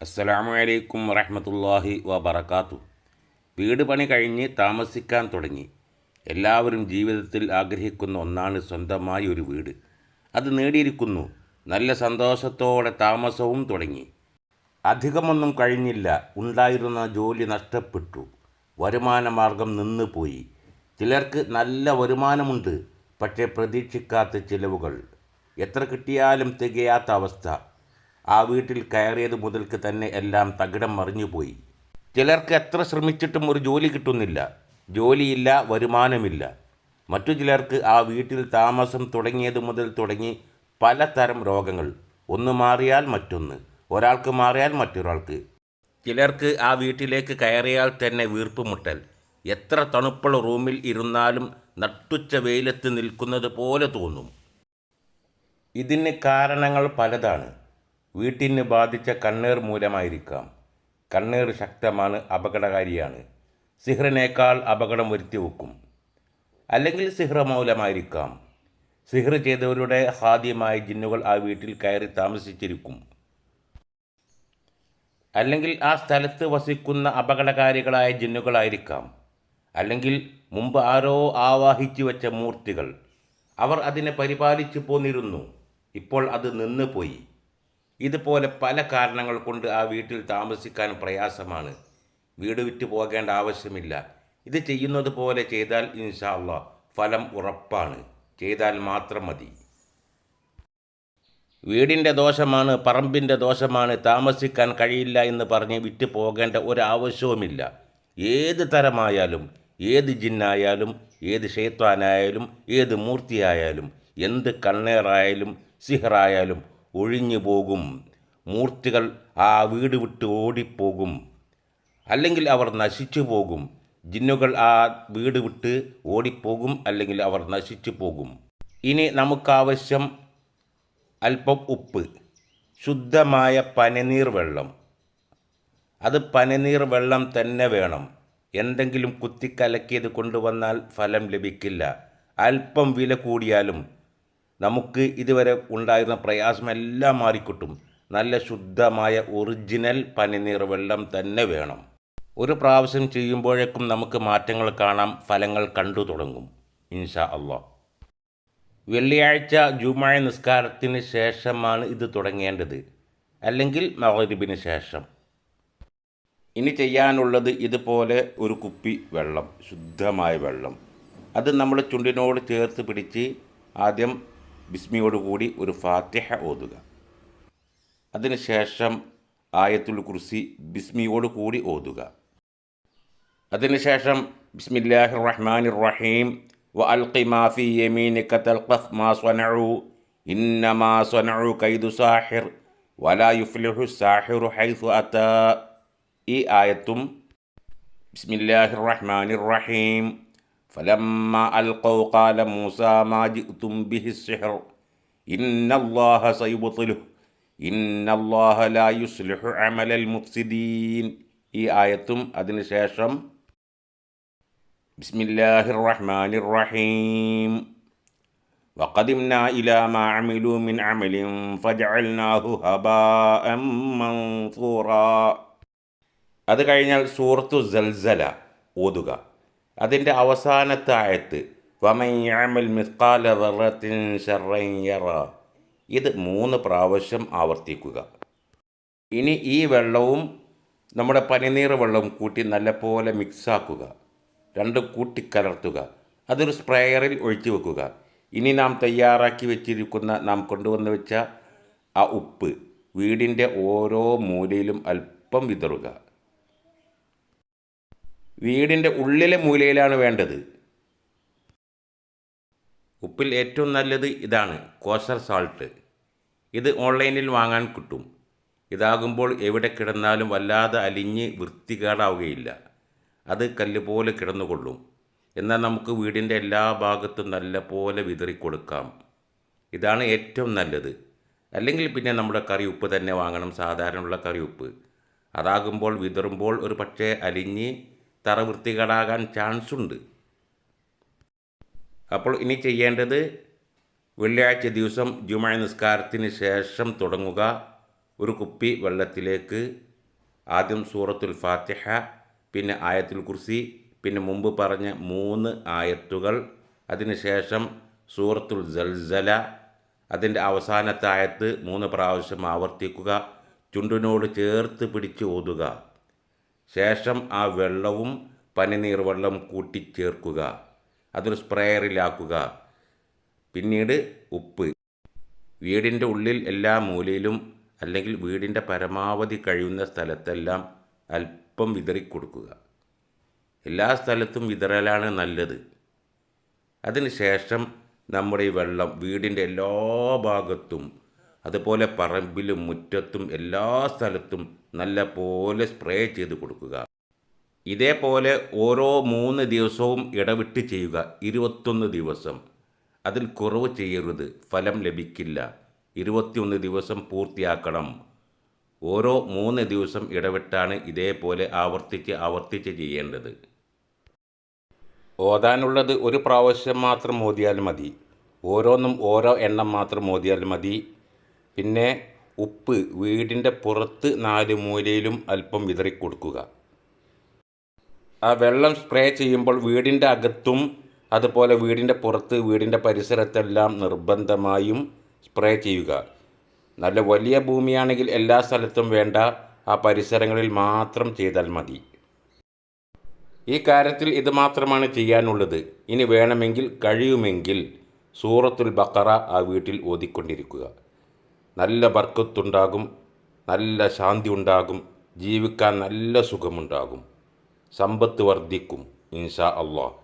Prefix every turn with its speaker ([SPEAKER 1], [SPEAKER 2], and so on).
[SPEAKER 1] അസ്സലാമു അലൈക്കും വറഹമത്തല്ലാഹി വബറകാത്തു. വീട് പണി കഴിഞ്ഞ് താമസിക്കാൻ തുടങ്ങി. എല്ലാവരും ജീവിതത്തിൽ ആഗ്രഹിക്കുന്ന ഒന്നാണ് സ്വന്തമായി ഒരു വീട്. അത് നേടിയിരിക്കുന്നു. നല്ല സന്തോഷത്തോടെ താമസവും തുടങ്ങി. അധികമൊന്നും കഴിഞ്ഞില്ല. ഉണ്ടായിരുന്ന ജോലി നഷ്ടപ്പെട്ടു. വരുമാന മാർഗം നിന്നുപോയി ചിലർക്ക് നല്ല വരുമാനമുണ്ട്. പക്ഷേ പ്രതീക്ഷിക്കാത്ത ചിലവുകൾ. എത്ര കിട്ടിയാലും തികയാത്ത അവസ്ഥ. ആ വീട്ടിൽ കയറിയത് മുതൽക്ക് തന്നെ എല്ലാം തകിടം മറിഞ്ഞുപോയി ചിലർക്ക് എത്ര ശ്രമിച്ചിട്ടും ഒരു ജോലി കിട്ടുന്നില്ല. ജോലിയില്ല വരുമാനമില്ല. മറ്റു ചിലർക്ക് ആ വീട്ടിൽ താമസം തുടങ്ങിയത് മുതൽ തുടങ്ങി പലതരം രോഗങ്ങൾ. ഒന്ന് മാറിയാൽ മറ്റൊന്ന് ഒരാൾക്ക് മാറിയാൽ മറ്റൊരാൾക്ക്. ചിലർക്ക് ആ വീട്ടിലേക്ക് കയറിയാൽ തന്നെ വീർപ്പ് മുട്ടൽ. എത്ര തണുപ്പുള്ള റൂമിൽ ഇരുന്നാലും നട്ടുച്ച വെയിലത്ത് നിൽക്കുന്നത് പോലെ തോന്നും. ഇതിന് കാരണങ്ങൾ പലതാണ്. വീട്ടിന് ബാധിച്ച കണ്ണീർ മൂലമായിരിക്കാം. കണ്ണീർ ശക്തമാണ് അപകടകാരിയാണ്. സിഹ്റിനേക്കാൾ അപകടം വരുത്തി വെക്കും. അല്ലെങ്കിൽ സിഹ്റ മൂലമായിരിക്കാം. സിഹ്ർ ചെയ്തവരുടെ ഹാദ്യമായ ജിന്നുകൾ ആ വീട്ടിൽ കയറി താമസിച്ചിരിക്കും. അല്ലെങ്കിൽ ആ സ്ഥലത്ത് വസിക്കുന്ന അപകടകാരികളായ ജിന്നുകളായിരിക്കാം. അല്ലെങ്കിൽ മുമ്പ് ആരോ ആവാഹിച്ചു വെച്ച മൂർത്തികൾ. അവർ അതിനെ പരിപാലിച്ചു പോന്നിരുന്നു. ഇപ്പോൾ അത് നിന്നുപോയി. ഇതുപോലെ പല കാരണങ്ങൾ കൊണ്ട് ആ വീട്ടിൽ താമസിക്കാൻ പ്രയാസമാണ്. വീട് വിറ്റ് പോകേണ്ട ആവശ്യമില്ല. ഇത് ചെയ്യുന്നത് പോലെ ചെയ്താൽ ഇൻഷാല്ല ഫലം ഉറപ്പാണ്. ചെയ്താൽ മാത്രം മതി. വീടിന്റെ ദോഷമാണ് പറമ്പിന്റെ ദോഷമാണ് താമസിക്കാൻ കഴിയില്ല എന്ന് പറഞ്ഞ് വിറ്റ് പോകേണ്ട ഒരാവശ്യവുമില്ല ഏത് തരമായാലും ഏത് ജിന്നായാലും ഏത് ഷെയ്ത്താനായാലും ഏത് മൂർത്തിയായാലും എന്ത് കണ്ണേറായാലും സിഹറായാലും ഒഴിഞ്ഞു പോകും. മൂർത്തികൾ ആ വീട് വിട്ട് ഓടിപ്പോകും. അല്ലെങ്കിൽ അവർ നശിച്ചു പോകും. ജിന്നുകൾ ആ വീട് വിട്ട് ഓടിപ്പോകും അല്ലെങ്കിൽ അവർ നശിച്ചു പോകും. ഇനി നമുക്കാവശ്യം അല്പം ഉപ്പ്. ശുദ്ധമായ പനിനീർ വെള്ളം. അത് പനിനീർ വെള്ളം തന്നെ വേണം. എന്തെങ്കിലും കുത്തിക്കലക്കിയത് കൊണ്ടുവന്നാൽ ഫലം ലഭിക്കില്ല. അല്പം വില കൂടിയാലും നമുക്ക് ഇതുവരെ ഉണ്ടായിരുന്ന പ്രയാസമെല്ലാം മാറിക്കിട്ടും. നല്ല ശുദ്ധമായ ഒറിജിനൽ പനിനീർ വെള്ളം തന്നെ വേണം. ഒരു പ്രാവശ്യം ചെയ്യുമ്പോഴേക്കും നമുക്ക് മാറ്റങ്ങൾ കാണാം ഫലങ്ങൾ കണ്ടു തുടങ്ങും. ഇൻഷാ അള്ളാഹ് വെള്ളിയാഴ്ച ജുമായ നിസ്കാരത്തിന് ശേഷമാണ് ഇത് തുടങ്ങേണ്ടത്. അല്ലെങ്കിൽ മഗ്രിബിന് ശേഷം. ഇനി ചെയ്യാനുള്ളത് ഇതുപോലെ ഒരു കുപ്പി വെള്ളം ശുദ്ധമായ വെള്ളം. അത് നമ്മൾ ചുണ്ടിനോട് ചേർത്ത് പിടിച്ച് ആദ്യം ബിസ്മിയോടുകൂടി ഒരു ഫാത്തിഹ ഓതുക. അതിനുശേഷം ആയത്തുൽ കുർസി ബിസ്മിയോട് കൂടി ഓതുക. അതിനുശേഷം ബിസ്മില്ലാഹി റഹ്മാൻ റഹീം വ അൽഖി മാഫി യമീനിക തൽഖഫ് മാ സ്വനഉ ഇന്നമാ സ്വനഉ കൈദു സാഹിർ വലാ യുഫ്ലിഹു സാഹിറു ഹൈസു അതാ ഈ ആയത്തും ബിസ്മില്ലാഹി റഹ്മാൻ റഹീം فلما ألقوا قال موسى ما جئتم به السحر إن الله سيبطله إن الله لا يصلح عمل المفسدين ഈ ആയത്തും അതിനുശേഷം بسم الله الرحمن الرحيم وقدمنا إلى ما عملوا من عمل فجعلناه هباء منثورا അത് കഴിഞ്ഞാൽ സൂറത്തു സൽസല ഓതുക അതിന്റെ അവസാനത്തെ ആയത്ത് മിസ്കാല ഇത് മൂന്ന് പ്രാവശ്യം ആവർത്തിക്കുക. ഇനി ഈ വെള്ളവും നമ്മുടെ പനിനീർ വെള്ളവും കൂട്ടി നല്ലപോലെ മിക്സാക്കുക. രണ്ടും കൂട്ടിക്കലർത്തുക അതൊരു സ്പ്രേയറിൽ ഒഴിച്ചു വെക്കുക. ഇനി നാം തയ്യാറാക്കി വെച്ചിരിക്കുന്ന നാം കൊണ്ടുവന്ന് വെച്ച ആ ഉപ്പ് വീടിന്റെ ഓരോ മൂലയിലും അല്പം വിതറുക. വീടിന്റെ ഉള്ളിലെ മൂലയിലാണ് വേണ്ടത്. ഉപ്പിൽ ഏറ്റവും നല്ലത് ഇതാണ് കോസർ സാൾട്ട്. ഇത് ഓൺലൈനിൽ വാങ്ങാൻ കിട്ടും. ഇതാകുമ്പോൾ എവിടെ കിടന്നാലും വല്ലാതെ അലിഞ്ഞ് വൃത്തികേടാവുകയില്ല. അത് കല്ല് പോലെ കിടന്നുകൊള്ളും. എന്നാൽ നമുക്ക് വീടിന്റെ എല്ലാ ഭാഗത്തും നല്ല പോലെ വിതറിക്കൊടുക്കാം. ഇതാണ് ഏറ്റവും നല്ലത്. അല്ലെങ്കിൽ പിന്നെ നമ്മുടെ കറി ഉപ്പ് തന്നെ വാങ്ങണം. സാധാരണയുള്ള കറി ഉപ്പ് അതാകുമ്പോൾ വിതറുമ്പോൾ ഒരു പക്ഷേ അലിഞ്ഞ് തറ വൃത്തികേടാകാൻ ചാൻസ് ഉണ്ട് അപ്പോൾ ഇനി ചെയ്യേണ്ടത് വെള്ളിയാഴ്ച ദിവസം ജുമ നിസ്കാരത്തിന് ശേഷം തുടങ്ങുക. ഒരു കുപ്പി വെള്ളത്തിലേക്ക് ആദ്യം സൂറത്തുൽ ഫാത്തിഹ പിന്നെ ആയത്തുൽ കുർസി പിന്നെ മുമ്പ് പറഞ്ഞ മൂന്ന് ആയത്തുകൾ. അതിനുശേഷം സൂറത്തുൽ ജൽസല അതിന്റെ അവസാനത്തെ ആയത്ത് മൂന്ന് പ്രാവശ്യം ആവർത്തിക്കുക. ചുണ്ടിനോട് ചേർത്ത് പിടിച്ച് ഓതുക. ശേഷം ആ വെള്ളവും പനിനീർ വെള്ളം കൂട്ടിച്ചേർക്കുക അതൊരു സ്പ്രേയറിലാക്കുക. പിന്നീട് ഉപ്പ്. വീടിന്റെ ഉള്ളിൽ എല്ലാ മൂലയിലും അല്ലെങ്കിൽ വീടിന്റെ പരമാവധി കഴിയുന്ന സ്ഥലത്തെല്ലാം അല്പം വിതറിക്കൊടുക്കുക. എല്ലാ സ്ഥലത്തും വിതറലാണ് നല്ലത്. അതിനുശേഷം നമ്മുടെ ഈ വെള്ളം വീടിന്റെ എല്ലാ ഭാഗത്തും അതുപോലെ പറമ്പിലും മുറ്റത്തും എല്ലാ സ്ഥലത്തും നല്ല പോലെ സ്പ്രേ ചെയ്ത് കൊടുക്കുക. ഇതേപോലെ ഓരോ മൂന്ന് ദിവസവും ഇടവിട്ട് ചെയ്യുക. ഇരുപത്തൊന്ന് ദിവസം. അതിൽ കുറവ് ചെയ്യരുത്. ഫലം ലഭിക്കില്ല. ഇരുപത്തിയൊന്ന് ദിവസം പൂർത്തിയാക്കണം. ഓരോ മൂന്ന് ദിവസം ഇടവിട്ടാണ് ഇതേപോലെ ആവർത്തിച്ച് ആവർത്തിച്ച് ചെയ്യേണ്ടത്. ഓതാനുള്ളത് ഒരു പ്രാവശ്യം മാത്രം ഓതിയാൽ മതി. ഓരോന്നും ഓരോ എണ്ണം മാത്രം ഓതിയാൽ മതി. പിന്നെ ഉപ്പ് വീടിന്റെ പുറത്ത് നാല് മൂലയിലും അല്പം വിതറിക്കൊടുക്കുക. ആ വെള്ളം സ്പ്രേ ചെയ്യുമ്പോൾ വീടിന്റെ അകത്തും അതുപോലെ വീടിന്റെ പുറത്ത് വീടിന്റെ പരിസരത്തെല്ലാം നിർബന്ധമായും സ്പ്രേ ചെയ്യുക. നല്ല വലിയ ഭൂമിയാണെങ്കിൽ എല്ലാ സ്ഥലത്തും വേണ്ട ആ പരിസരങ്ങളിൽ മാത്രം ചെയ്താൽ മതി. ഈ കാര്യത്തിൽ ഇത് മാത്രമാണ് ചെയ്യാനുള്ളത്. ഇനി വേണമെങ്കിൽ കഴിയുമെങ്കിൽ സൂറത്തുൽ ബക്കറ ആ വീട്ടിൽ ഓതിക്കൊണ്ടിരിക്കുക. നല്ല ബർക്കത്തുണ്ടാകും നല്ല ശാന്തി ഉണ്ടാകും ജീവിക്കാൻ നല്ല സുഖമുണ്ടാകും. സമ്പത്ത് വർദ്ധിക്കും ഇൻഷാ അള്ളാഹ്.